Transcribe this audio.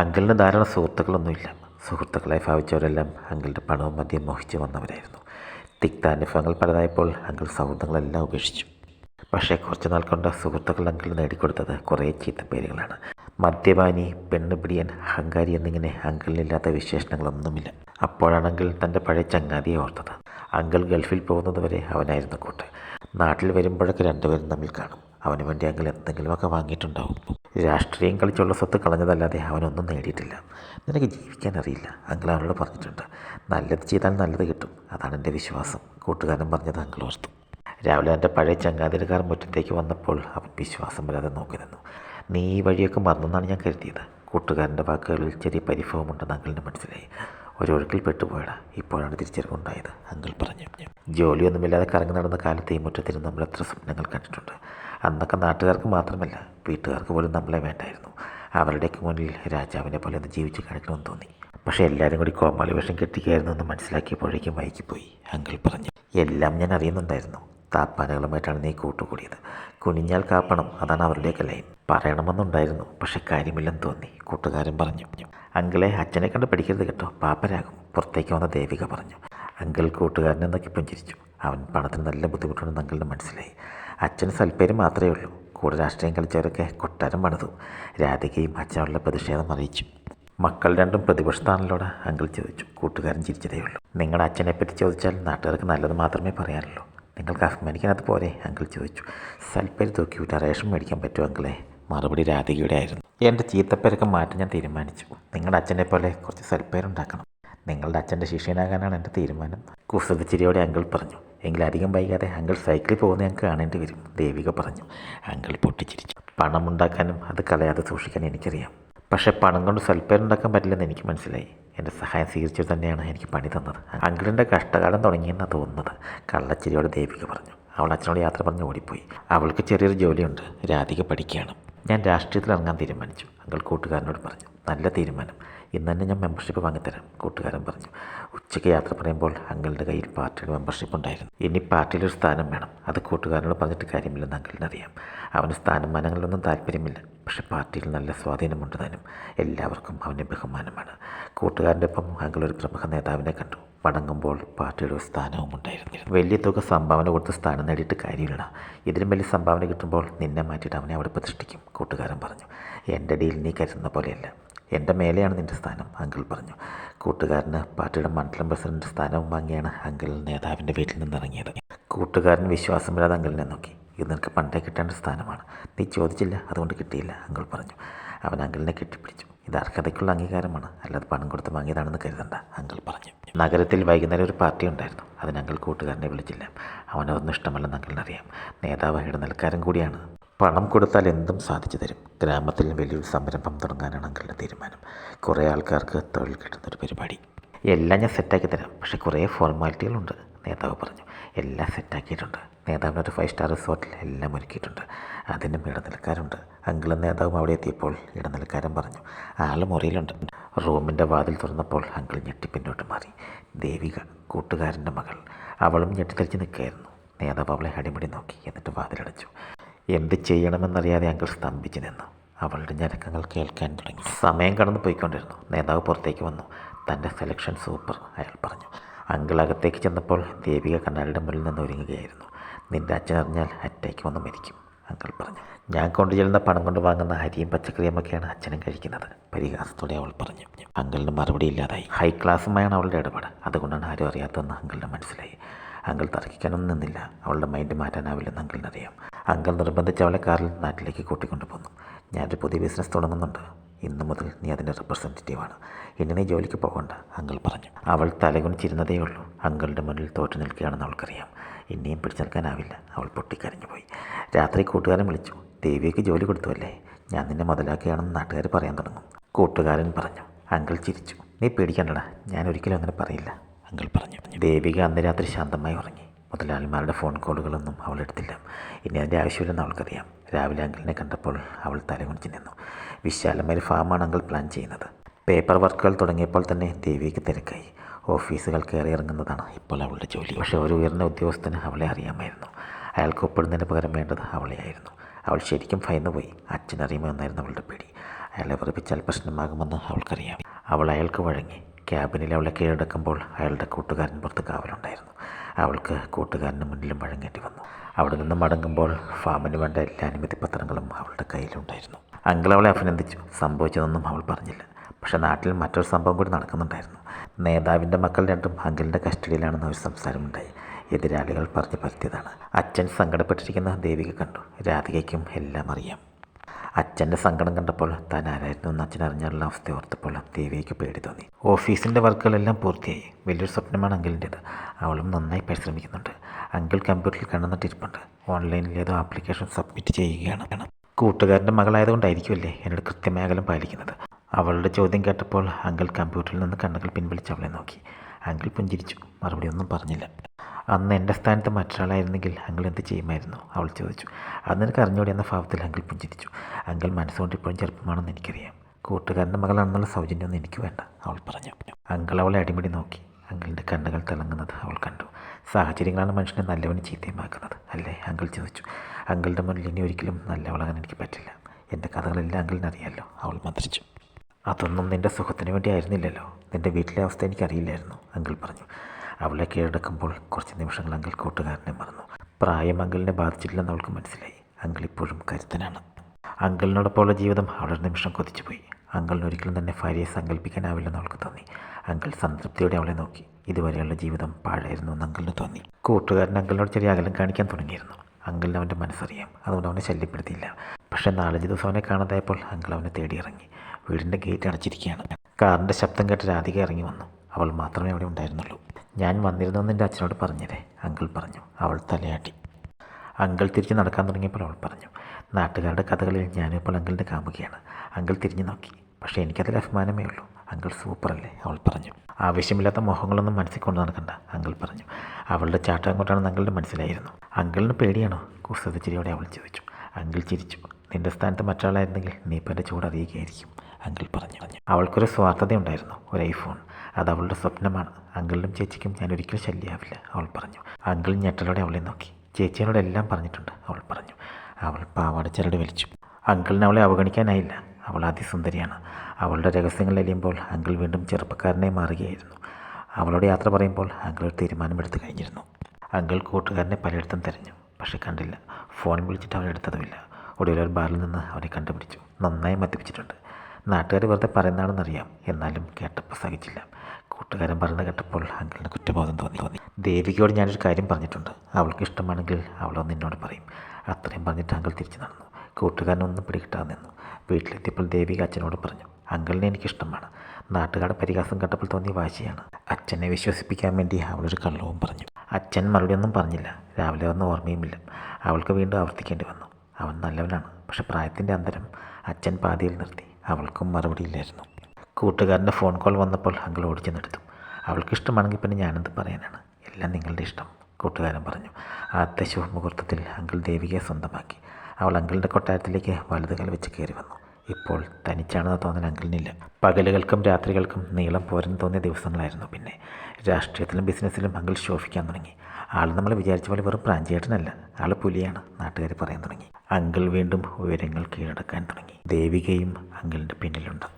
അങ്കിളിന് ധാരാളം സുഹൃത്തുക്കളൊന്നുമില്ല. സുഹൃത്തുക്കളെ ഭാവിച്ചവരെല്ലാം അങ്കിളുടെ പണവും മദ്യം മോഹിച്ച് വന്നവരായിരുന്നു. തിക്താനുഭവങ്ങൾ പലതായപ്പോൾ അങ്കിൾ സൗഹൃദങ്ങളെല്ലാം ഉപേക്ഷിച്ചു. പക്ഷേ കുറച്ച് നാൾ കൊണ്ട് സുഹൃത്തുക്കൾ അങ്കിൾ നേടിക്കൊടുത്തത് കുറേ ചീത്തപ്പേരുകളാണ് മദ്യപാനി പെണ്ണുപിടിയൻ അഹങ്കാരി എന്നിങ്ങനെ അങ്കിളിനില്ലാത്ത വിശേഷണങ്ങളൊന്നുമില്ല. അപ്പോഴാണ് അങ്കിൾ തന്റെ പഴയ ചങ്ങാതിയെ ഓർത്തത്. അങ്കിൾ ഗൾഫിൽ പോകുന്നതുവരെ അവനായിരുന്നു കൂട്ട്. നാട്ടിൽ വരുമ്പോഴൊക്കെ രണ്ടുപേരും തമ്മിൽ കാണും. അവന് വേണ്ടി അങ്കിൾ എന്തെങ്കിലുമൊക്കെ വാങ്ങിയിട്ടുണ്ടാവും. രാഷ്ട്രീയം കളിച്ചുള്ള സ്വത്ത് കളഞ്ഞതല്ലാതെ അവനൊന്നും നേടിയിട്ടില്ല. നിനക്ക് ജീവിക്കാൻ അറിയില്ല അങ്കിൾ അവനോട് പറഞ്ഞിട്ടുണ്ട് നല്ലത് ചെയ്താൽ നല്ലത് കിട്ടും. അതാണ് എന്റെ വിശ്വാസം. കൂട്ടുകാരൻ പറഞ്ഞത് അങ്കിൾ ഓർത്തു. രാവിലെ എന്റെ പഴയ ചങ്ങാതിരക്കാരൻ മുറ്റത്തേക്ക് വന്നപ്പോൾ അവൻ വിശ്വാസം വരാതെ നോക്കി നിന്നു. നീ ഈ വഴിയൊക്കെ മറന്നെന്നാണ് ഞാൻ കരുതിയത്. കൂട്ടുകാരന്റെ വാക്കുകളിൽ ചെറിയ പരിഭവമുണ്ടെന്ന് അങ്കിളിന് മനസ്സിലായി. ഒരൊഴുക്കിൽ പെട്ടുപോയടാ. ഇപ്പോഴാണ് തിരിച്ചറിവുണ്ടായത്. അങ്കിൾ പറഞ്ഞു. ജോലിയൊന്നുമില്ലാതെ കറങ്ങി നടന്ന കാലത്ത് ഈ മുറ്റത്തിന് നമ്മൾ എത്ര സ്വപ്നങ്ങൾ കണ്ടിട്ടുണ്ട്. അന്നൊക്കെ നാട്ടുകാർക്ക് മാത്രമല്ല വീട്ടുകാർക്ക് പോലും നമ്മളെ വേണ്ടായിരുന്നു. അവരുടെയൊക്കെ മുന്നിൽ രാജാവിനെ പോലെ ഒന്ന് ജീവിച്ച് കാണിക്കണമെന്ന് തോന്നി. പക്ഷേ എല്ലാവരും കൂടി കോമാളി വേഷം കെട്ടിക്കായിരുന്നു എന്ന് മനസ്സിലാക്കിയപ്പോഴേക്കും വൈകിപ്പോയി. അങ്കിൾ പറഞ്ഞു. എല്ലാം ഞാൻ അറിയുന്നുണ്ടായിരുന്നു. താപ്പാനകളുമായിട്ടാണ് നീ കൂട്ടുകൂടിയത്. കുനിഞ്ഞാൽ കാപ്പണം. അതാണ് അവരുടെയൊക്കെ ലൈൻ. പറയണമെന്നുണ്ടായിരുന്നു. പക്ഷെ കാര്യമില്ലെന്ന് തോന്നി. കൂട്ടുകാരൻ പറഞ്ഞു അങ്കിളെ അച്ഛനെ കണ്ട് പഠിക്കരുത് കേട്ടോ. പാപ്പരാകും. പുറത്തേക്ക് വന്ന ദേവിക പറഞ്ഞു. അങ്കിൾ കൂട്ടുകാരനെ നോക്കി പുഞ്ചിരിച്ചു. അവൻ പണത്തിന് നല്ല ബുദ്ധിമുട്ടുണ്ടെന്ന് അങ്കിളിന് മനസ്സിലായി. അച്ഛന് സൽപ്പേര് മാത്രമേ ഉള്ളൂ. കൂടെ രാഷ്ട്രീയം കളിച്ചവരൊക്കെ കൊട്ടാരം പണിതു. രാധികയും അച്ഛനുള്ള പ്രതിഷേധം അറിയിച്ചു. മക്കൾ രണ്ടും പ്രതിപക്ഷത്താണല്ലോടെ? അങ്കിൾ ചോദിച്ചു. കൂട്ടുകാരൻ ചിരിച്ചതേ ഉള്ളൂ. നിങ്ങളുടെ അച്ഛനെപ്പറ്റി ചോദിച്ചാൽ നാട്ടുകാർക്ക് നല്ലത് മാത്രമേ പറയാനുള്ളൂ. നിങ്ങൾക്ക് അഭിമാനിക്കാനത് പോരെ? അങ്കിൾ ചോദിച്ചു. സൽപ്പേര് തൂക്കി വിട്ടാൽ റേഷൻ മേടിക്കാൻ പറ്റുമോ അങ്കിളെ? മറുപടി രാധികയുടെ ആയിരുന്നു. എന്റെ ചീത്തപ്പേരൊക്കെ മാറ്റി ഞാൻ തീരുമാനിച്ചു. നിങ്ങളുടെ അച്ഛനെ പോലെ കുറച്ച് സൽപ്പേരുണ്ടാക്കണം. നിങ്ങളുടെ അച്ഛന്റെ ശിഷ്യനാകാനാണ് എന്റെ തീരുമാനം. കുസൃതിച്ചിരിയോടെ അങ്കിൾ പറഞ്ഞു. എങ്കിൽ അധികം വൈകാതെ അങ്കിൾ സൈക്കിളിൽ പോകുന്ന ഞങ്ങൾക്ക് കാണേണ്ടി വരും ദേവിക പറഞ്ഞു. അങ്കിൾ പൊട്ടിച്ചിരിച്ചു. പണമുണ്ടാക്കാനും അത് കളയാതെ സൂക്ഷിക്കാനും എനിക്കറിയാം. പക്ഷേ പണം കൊണ്ട് സൽപ്പേരുണ്ടാക്കാൻ പറ്റില്ലെന്ന് എനിക്ക് മനസ്സിലായി. എന്റെ സഹായം സ്വീകരിച്ചത് തന്നെയാണ് എനിക്ക് പണി തന്നത്. അങ്കിളിന്റെ കഷ്ടകാലം തുടങ്ങിയെന്നാണ് തോന്നുന്നത്. കള്ളച്ചിരിയോടെ ദേവിക പറഞ്ഞു. അവൾ അച്ഛനോട് യാത്ര പറഞ്ഞ് ഓടിപ്പോയി. അവൾക്ക് ചെറിയൊരു ജോലിയുണ്ട്. രാധിക പഠിക്കുകയാണ്. ഞാൻ രാഷ്ട്രീയത്തിൽ ഇറങ്ങാൻ തീരുമാനിച്ചു. അങ്കിൾ കൂട്ടുകാരനോട് പറഞ്ഞു. നല്ല തീരുമാനം. ഇന്ന് തന്നെ ഞാൻ മെമ്പർഷിപ്പ് വാങ്ങിത്തരാം കൂട്ടുകാരൻ പറഞ്ഞു. ഉച്ചയ്ക്ക് യാത്ര പറയുമ്പോൾ അങ്കിളുടെ കയ്യിൽ പാർട്ടിയുടെ മെമ്പർഷിപ്പ് ഉണ്ടായിരുന്നു. ഇനി പാർട്ടിയിലൊരു സ്ഥാനം വേണം. അത് കൂട്ടുകാരനോട് പറഞ്ഞിട്ട് കാര്യമില്ലെന്ന് അങ്കിളിനറിയാം. അവന് സ്ഥാനമാനങ്ങളിലൊന്നും താല്പര്യമില്ല. പക്ഷെ പാർട്ടിയിൽ നല്ല സ്വാധീനമുണ്ട് താനും. എല്ലാവർക്കും അവന് ബഹുമാനമാണ്. കൂട്ടുകാരന്റെ ഒപ്പം അങ്കിൾ ഒരു പ്രമുഖ നേതാവിനെ കണ്ടു. മടങ്ങുമ്പോൾ പാർട്ടിയുടെ സ്ഥാനവും ഉണ്ടായിരുന്നില്ല. വലിയ തുക സംഭാവന കൊടുത്ത് സ്ഥാനം നേടിയിട്ട് കാര്യമില്ല ഇതിലും വലിയ സംഭാവന കിട്ടുമ്പോൾ നിന്നെ മാറ്റിയിട്ട് അവനെ അവിടെ പ്രതിഷ്ഠിക്കും കൂട്ടുകാരൻ പറഞ്ഞു. എന്റെ ഡീൽ നീ കരുതുന്ന പോലെയല്ല. എന്റെ മേലെയാണ് നിന്റെ സ്ഥാനം അങ്കിൾ പറഞ്ഞു. കൂട്ടുകാരന് പാർട്ടിയുടെ മണ്ഡലം പ്രസിഡന്റ് സ്ഥാനവും വാങ്ങിയാണ് അങ്കിൾ നേതാവിന്റെ വീട്ടിൽ നിന്നിറങ്ങിയത് കൂട്ടുകാരൻ വിശ്വാസമില്ലാതെ അങ്കിളിനെ നോക്കി. ഇത് നിനക്ക് പണ്ടേ കിട്ടേണ്ട സ്ഥാനമാണ്. നീ ചോദിച്ചില്ല അതുകൊണ്ട് കിട്ടിയില്ല അങ്കിൾ പറഞ്ഞു. അവൻ അങ്കിളിനെ കെട്ടിപ്പിടിച്ചു. ഇത് അർഹതയ്ക്കുള്ള അംഗീകാരമാണ് അല്ലാതെ പണം കൊടുത്ത് വാങ്ങിയതാണെന്ന് കരുതണ്ട അങ്കിൾ പറഞ്ഞു. നഗരത്തിൽ വൈകുന്നേരം ഒരു പാർട്ടി ഉണ്ടായിരുന്നു. അതിന് അങ്കിൾ കൂട്ടുകാരനെ വിളിച്ചില്ല. അവനതൊന്നും ഇഷ്ടമല്ലെന്ന് അങ്കിളിനറിയാം. നേതാവ് ഇടനിലക്കാരൻ കൂടിയാണ്. പണം കൊടുത്താൽ എന്തും സാധിച്ചു തരും. ഗ്രാമത്തിൽ വലിയൊരു സംരംഭം തുടങ്ങാനാണ് അങ്കിളുടെ തീരുമാനം. കുറേ ആൾക്കാർക്ക് തൊഴിൽ കിട്ടുന്നൊരു പരിപാടി. എല്ലാം ഞാൻ സെറ്റാക്കി തരാം. പക്ഷേ കുറേ ഫോർമാലിറ്റികളുണ്ട്. നേതാവ് പറഞ്ഞു. എല്ലാം സെറ്റാക്കിയിട്ടുണ്ട് നേതാവിന് ഒരു ഫൈവ് സ്റ്റാർ റിസോർട്ടിൽ എല്ലാം ഒരുക്കിയിട്ടുണ്ട്. അതിനും ഇടനിലക്കാരുണ്ട്. അങ്കിളും നേതാവും അവിടെ എത്തിയപ്പോൾ ഇടനിലക്കാരൻ പറഞ്ഞു. ആൾ മുറിയിലുണ്ട്. റൂമിന്റെ വാതിൽ തുറന്നപ്പോൾ അങ്കിൾ ഞെട്ടി പിന്നോട്ട് മാറി. ദേവിക കൂട്ടുകാരന്റെ മകൾ. അവളും ഞെട്ടിത്തെറിച്ച് നിൽക്കുകയായിരുന്നു. നേതാവ് അവളെ അടിമുടി നോക്കി. എന്നിട്ട് വാതിലടച്ചു. എന്ത് ചെയ്യണമെന്നറിയാതെ അങ്കിൾ സ്തംഭിച്ചു നിന്നു. അവളുടെ ഞരക്കങ്ങൾ കേൾക്കാൻ തുടങ്ങി. സമയം കടന്നു പോയിക്കൊണ്ടിരുന്നു. നേതാവ് പുറത്തേക്ക് വന്നു. തന്റെ സെലക്ഷൻ സൂപ്പർ അയാൾ പറഞ്ഞു. അങ്കിൾ അകത്തേക്ക് ചെന്നപ്പോൾ ദേവിക കണ്ണാടിയുടെ മുന്നിൽ നിന്ന് ഒരുങ്ങുകയായിരുന്നു. നിന്റെ അച്ഛൻ അറിഞ്ഞാൽ അറ്റേക്ക് വന്ന് മരിക്കും അങ്കിൾ പറഞ്ഞു. ഞാൻ കൊണ്ടുചെല്ലുന്ന പണം കൊണ്ട് വാങ്ങുന്ന അരിയും പച്ചക്കറിയുമൊക്കെയാണ് അച്ഛനും കഴിക്കുന്നത് പരിഹാസത്തോടെ അവൾ പറഞ്ഞു. അങ്കിളിന് മറുപടി ഇല്ലാതായി. ഹൈ ക്ലാസ്സുമായാണ് അവളുടെ ഇടപാട്. അതുകൊണ്ടാണ് ആരും അറിയാത്തതെന്ന് അങ്കിളിന് മനസ്സിലായി. അങ്കിൾ തർക്കിക്കാനൊന്നും നിന്നില്ല. അവളുടെ മൈൻഡ് മാറ്റാനാവില്ലെന്ന് അങ്കിളിനറിയാം. അങ്കിൾ നിർബന്ധിച്ച് അവളെ കാറിൽ നാട്ടിലേക്ക് കൂട്ടിക്കൊണ്ടു പോന്നു. ഞാനൊരു പുതിയ ബിസിനസ് തുടങ്ങുന്നുണ്ട്. ഇന്നു മുതൽ നീ അതിന്റെ റെപ്രസെന്റേറ്റീവാണ് ഇനി നീ ജോലിക്ക് പോകണ്ട അങ്കിൾ പറഞ്ഞു. അവൾ തലകുണിച്ചിരുന്നതേ ഉള്ളൂ. അങ്കിളുടെ മുന്നിൽ തോറ്റു നിൽക്കുകയാണെന്ന് അവൾക്കറിയാം. ഇനിയും പിടിച്ചു നിൽക്കാനാവില്ല. അവൾ പൊട്ടിക്കരഞ്ഞു പോയി. രാത്രി കൂട്ടുകാരൻ വിളിച്ചു. ദേവിക്ക് ജോലി കൊടുത്തുവല്ലേ ഞാൻ നിന്നെ മുതലാക്കുകയാണെന്ന് നാട്ടുകാർ പറയാൻ തുടങ്ങും. കൂട്ടുകാരൻ പറഞ്ഞു. അങ്കിൾ ചിരിച്ചു. നീ പേടിക്കണ്ടടാ. ഞാൻ ഒരിക്കലും അങ്ങനെ പറയില്ല. അങ്കിൾ പറഞ്ഞു. ദേവിക അന്ന് രാത്രി ശാന്തമായി ഉറങ്ങി. മുതലാളിമാരുടെ ഫോൺ കോളുകളൊന്നും അവൾ എടുത്തില്ല. ഇനി അതിന്റെ ആവശ്യമില്ലെന്ന് അവൾക്കറിയാം. രാവിലെ അങ്കിളിനെ കണ്ടപ്പോൾ അവൾ തലകുണിച്ച് നിന്നു. വിശാലമായ ഫാമാണ് അങ്കിൾ പ്ലാൻ ചെയ്യുന്നത്. പേപ്പർ വർക്കുകൾ തുടങ്ങിയപ്പോൾ തന്നെ ദേവിക്ക് തിരക്കായി. ഓഫീസുകൾ കയറി ഇറങ്ങുന്നതാണ് ഇപ്പോൾ അവളുടെ ജോലി. പക്ഷേ ഒരു ഉയർന്ന ഉദ്യോഗസ്ഥന് അവളെ അറിയാമായിരുന്നു. അയാൾക്ക് ഒപ്പിടുന്നതിന് പകരം വേണ്ടത് അവളെയായിരുന്നു. അവൾ ശരിക്കും ഭയന്നു പോയി അച്ഛനറിയുമോ എന്നായിരുന്നു അവളുടെ പേടി. അയാളെ വെറുപ്പിച്ചാൽ പ്രശ്നമാകുമെന്ന് അവൾക്കറിയാം. അവൾ അയാൾക്ക് വഴങ്ങി. ക്യാബിനിൽ അവളെ കീഴടക്കുമ്പോൾ അയാളുടെ കൂട്ടുകാരൻ പുറത്ത് കാവലുണ്ടായിരുന്നു അവൾക്ക് കൂട്ടുകാരന് മുന്നിലും വഴങ്ങേണ്ടി വന്നു. അവിടെ നിന്ന് മടങ്ങുമ്പോൾ ഫാമിന് വേണ്ട എല്ലാ അനുമതി പത്രങ്ങളും അവളുടെ കയ്യിലുണ്ടായിരുന്നു. അങ്കിൾ അവളെ അഭിനന്ദിച്ചു. സംഭവിച്ചതൊന്നും അവൾ പറഞ്ഞില്ല. പക്ഷേ നാട്ടിൽ മറ്റൊരു സംഭവം കൂടി നടക്കുന്നുണ്ടായിരുന്നു. നേതാവിന്റെ മക്കൾ രണ്ടും അങ്കിളിന്റെ കസ്റ്റഡിയിലാണെന്ന് ഒരു സംസാരമുണ്ടായി. എതിരാളികൾ പറഞ്ഞു പരത്തിയതാണ്. അച്ഛൻ സങ്കടപ്പെട്ടിരിക്കുന്ന ദേവിക കണ്ടു. രാധികയ്ക്കും എല്ലാം അറിയാം. അച്ഛന്റെ സങ്കടം കണ്ടപ്പോൾ താൻ ആരായിരുന്നു എന്ന് അച്ഛൻ അറിഞ്ഞാലുള്ള അവസ്ഥ ഓർത്തപ്പോൾ ദേവിക്ക് പേടി തോന്നി. ഓഫീസിന്റെ വർക്കുകളെല്ലാം പൂർത്തിയായി. വലിയൊരു സ്വപ്നമാണ് അങ്കിളിന്റേത്. അവളും നന്നായി പരിശ്രമിക്കുന്നുണ്ട്. അങ്കിൾ കമ്പ്യൂട്ടറിൽ കണ്ടെന്നിട്ടിരിപ്പുണ്ട് ഓൺലൈനിൽ ഏതോ ആപ്ലിക്കേഷൻ സബ്മിറ്റ് ചെയ്യുകയാണ്. കൂട്ടുകാരന്റെ മകളായതുകൊണ്ടായിരിക്കുമല്ലേ എന്നോട് കൃത്യമായ അകലം പാലിക്കുന്നത്? അവളുടെ ചോദ്യം കേട്ടപ്പോൾ അങ്കിൾ കമ്പ്യൂട്ടറിൽ നിന്ന് കണ്ണുകൾ പിൻവലിച്ച് അവളെ നോക്കി. അങ്കിൾ പുഞ്ചിരിച്ചു. മറുപടി ഒന്നും പറഞ്ഞില്ല. അന്ന് എന്റെ സ്ഥാനത്ത് മറ്റൊരാളായിരുന്നെങ്കിൽ അങ്കിൾ എന്ത് ചെയ്യുമായിരുന്നു? അവൾ ചോദിച്ചു. അത് നിനക്ക് അറിഞ്ഞോടി? എന്ന ഭാവത്തിൽ അങ്കിൾ പുഞ്ചിരിച്ചു. അങ്കിൾ മനസ്സുകൊണ്ട് ഇപ്പോഴും ചെറുപ്പമാണെന്ന് എനിക്കറിയാം. കൂട്ടുകാരന്റെ മകളാണെന്നുള്ള സൗജന്യമൊന്നും എനിക്ക് വേണ്ട അവൾ പറഞ്ഞു. അങ്കിൾ അവളെ അടിമുടി നോക്കി. അങ്കിളിന്റെ കണ്ണുകൾ തിളങ്ങുന്നത് അവൾ കണ്ടു. സാഹചര്യങ്ങളാണ് മനുഷ്യനെ നല്ലവന് ചീത്തയുമാക്കുന്നത് അല്ലേ? അങ്കിൾ ചോദിച്ചു. അങ്കിളുടെ മുന്നിൽ ഇനി ഒരിക്കലും നല്ലവളാകാൻ എനിക്ക് പറ്റില്ല. എന്റെ കഥകളെല്ലാം അങ്കിളിനറിയാമല്ലോ അവൾ മന്ത്രിച്ചു. അതൊന്നും നിന്റെ സുഖത്തിന് വേണ്ടി ആയിരുന്നില്ലല്ലോ. നിന്റെ വീട്ടിലെ അവസ്ഥ എനിക്കറിയില്ലായിരുന്നു അങ്കിൾ പറഞ്ഞു. അവളെ കീഴടക്കുമ്പോൾ കുറച്ച് നിമിഷങ്ങൾ അങ്കിൾ കൂട്ടുകാരനെ മറന്നു. പ്രായം അങ്കിളിനെ ബാധിച്ചിട്ടില്ലെന്ന് അവൾക്ക് മനസ്സിലായി. അങ്കിൾ ഇപ്പോഴും കരുത്തനാണ്. അങ്കിളിനോടൊപ്പമുള്ള ജീവിതം അവളൊരു നിമിഷം കൊതിച്ചുപോയി അങ്കിളിന് ഒരിക്കലും തന്നെ ഭാര്യയെ സങ്കല്പിക്കാനാവില്ലെന്ന് അവൾക്ക് തോന്നി. അങ്കിൾ സംതൃപ്തിയോടെ അവളെ നോക്കി. ഇതുവരെയുള്ള ജീവിതം പാഴായിരുന്നു എന്ന് അങ്കിളിന് തോന്നി. കൂട്ടുകാരൻ അങ്കിളിനോട് ചെറിയ അകലം കാണിക്കാൻ തുടങ്ങിയിരുന്നു. അങ്കിളിന് അവന്റെ മനസ്സറിയാം. അതുകൊണ്ട് അവനെ ശല്യപ്പെടുത്തിയില്ല. പക്ഷേ നാലഞ്ച് ദിവസം അവനെ കാണാതായപ്പോൾ അങ്കിൾ അവനെ തേടിയിറങ്ങി. വീടിന്റെ ഗേറ്റ് അടച്ചിരിക്കുകയാണ്. കാറിന്റെ ശബ്ദം കേട്ട് രാധിക ഇറങ്ങി വന്നു. അവൾ മാത്രമേ അവിടെ ഉണ്ടായിരുന്നുള്ളൂ. ഞാൻ വന്നിരുന്നെന്ന് എന്റെ അച്ഛനോട് പറഞ്ഞതേ അങ്കിൾ പറഞ്ഞു. അവൾ തലയാട്ടി. അങ്കിൾ തിരിച്ച് നടക്കാൻ തുടങ്ങിയപ്പോൾ അവൾ പറഞ്ഞു നാട്ടുകാരുടെ കഥകളിൽ ഞാനിപ്പോൾ അങ്കിളിന്റെ കാമുകയാണ് അങ്കിൾ തിരിഞ്ഞു നോക്കി. പക്ഷേ എനിക്കതിൽ അഭിമാനമേ ഉള്ളൂ. അങ്കിൾ സൂപ്പറല്ലേ? അവൾ പറഞ്ഞു. ആവശ്യമില്ലാത്ത മോഹങ്ങളൊന്നും മനസ്സിൽ കൊണ്ടു നടക്കണ്ട അങ്കിൾ പറഞ്ഞു. അവളുടെ ചാട്ടം അങ്ങോട്ടാണെന്ന് അങ്കിളുടെ മനസ്സിലായിരുന്നു അങ്കിളിന് പേടിയാണോ? കുസൃത അവൾ ചോദിച്ചു. അങ്കിൾ ചിരിച്ചു. നിന്റെ സ്ഥാനത്ത് മറ്റൊരാളായിരുന്നെങ്കിൽ നീ ഇപ്പം എന്റെ ചൂട് അറിയുകയായിരിക്കും അങ്കിൾ പറഞ്ഞു. അവൾക്കൊരു സ്വാർത്ഥതയുണ്ടായിരുന്നു. ഒരു ഐഫോൺ. അത് അവളുടെ സ്വപ്നമാണ്. അങ്കിളിനും ചേച്ചിക്കും ഞാൻ ഒരിക്കലും ശല്യമാവില്ല അവൾ പറഞ്ഞു. അങ്കിൾ ഞെട്ടലോടെ അവളെ നോക്കി. ചേച്ചിയോട് എല്ലാം പറഞ്ഞിട്ടുണ്ട് അവൾ പറഞ്ഞു. അവൾ പാവാട ചരട് വലിച്ചു. അങ്കിളിന് അവളെ അവഗണിക്കാനായില്ല. അവൾ അതിസുന്ദരിയാണ്. അവളുടെ രഹസ്യങ്ങൾ എലിയുമ്പോൾ അങ്കിൾ വീണ്ടും ചെറുപ്പക്കാരനെ മാറുകയായിരുന്നു. അവളോട് യാത്ര പറയുമ്പോൾ അങ്കിൾ ഒരു തീരുമാനമെടുത്ത് കഴിഞ്ഞിരുന്നു. അങ്കിൾ കൂട്ടുകാരനെ പലയിടത്തും തിരഞ്ഞു പക്ഷെ കണ്ടില്ല. ഫോൺ വിളിച്ചിട്ട് അവൻ എടുത്തതുമില്ല. ഒടുവിൽ ഒരു ബാറിൽ നിന്ന് അവനെ കണ്ടുപിടിച്ചു. നന്നായി മദ്യപിച്ചിട്ടുണ്ട്. നാട്ടുകാർ വെറുതെ പറയുന്നതാണെന്നറിയാം. എന്നാലും കേട്ടപ്പോൾ സഹിച്ചില്ല. കൂട്ടുകാരൻ പറയുന്നത് കേട്ടപ്പോൾ അങ്കിളിന് കുറ്റബോധം തോന്നി. തോന്നി ദേവികയോട് ഞാനൊരു കാര്യം പറഞ്ഞിട്ടുണ്ട്. അവൾക്ക് ഇഷ്ടമാണെങ്കിൽ അവളൊന്ന് എന്നോട് പറയും. അത്രയും പറഞ്ഞിട്ട് അങ്കിൾ തിരിച്ചു നടന്നു. കൂട്ടുകാരനൊന്നും പിടികിട്ടാതെ നിന്നു. വീട്ടിലെത്തിയപ്പോൾ ദേവിക അച്ഛനോട് പറഞ്ഞു അങ്കിളിനെ എനിക്കിഷ്ടമാണ് നാട്ടുകാരുടെ പരിഹാസം കേട്ടപ്പോൾ തോന്നിയ വാശിയാണ്. അച്ഛനെ വിശ്വസിപ്പിക്കാൻ വേണ്ടി അവളൊരു കള്ളവും പറഞ്ഞു. അച്ഛൻ മറുപടിയൊന്നും പറഞ്ഞില്ല. രാവിലെ വന്ന് ഓർമ്മയുമില്ല. അവൾക്ക് വീണ്ടും ആവർത്തിക്കേണ്ടി വന്നു. അവൻ നല്ലവനാണ്. പക്ഷെ പ്രായത്തിന്റെ അന്തരം അച്ഛൻ പാതിയിൽ നിർത്തി. അവൾക്കും മറുപടിയില്ലായിരുന്നു കൂട്ടുകാരന്റെ ഫോൺ കോൾ വന്നപ്പോൾ അങ്കിൾ ഓടിച്ചു നിർത്തും അവൾക്ക് ഇഷ്ടമാണെങ്കിൽ പിന്നെ ഞാനെന്ത് പറയാനാണ്? എല്ലാം നിങ്ങളുടെ ഇഷ്ടം കൂട്ടുകാരൻ പറഞ്ഞു. ആദ്യത്തെ ശുഭമുഹൂർത്തത്തിൽ അങ്കിൾ ദേവികയെ സ്വന്തമാക്കി. അവൾ അങ്കിളിന്റെ കൊട്ടാരത്തിലേക്ക് വലതുകാൽ വെച്ച് കയറി വന്നു. ഇപ്പോൾ തനിച്ചാണെന്ന് തോന്നൽ അങ്കിളിനില്ല. പകലുകൾക്കും രാത്രികൾക്കും നീളം പോരെന്ന് തോന്നിയ ദിവസങ്ങളായിരുന്നു പിന്നെ. രാഷ്ട്രീയത്തിലും ബിസിനസ്സിലും അങ്കിൾ ശോഭിക്കാൻ തുടങ്ങി. ആൾ നമ്മൾ വിചാരിച്ച പോലെ വെറും പ്രാഞ്ചേട്ടനല്ല ആൾ പുലിയാണ് നാട്ടുകാർ പറയാൻ തുടങ്ങി. അങ്കിൾ വീണ്ടും ഉയരങ്ങൾ കീഴടക്കാൻ തുടങ്ങി. ദേവികയും അങ്കിളിന്റെ പിന്നിലുണ്ട്.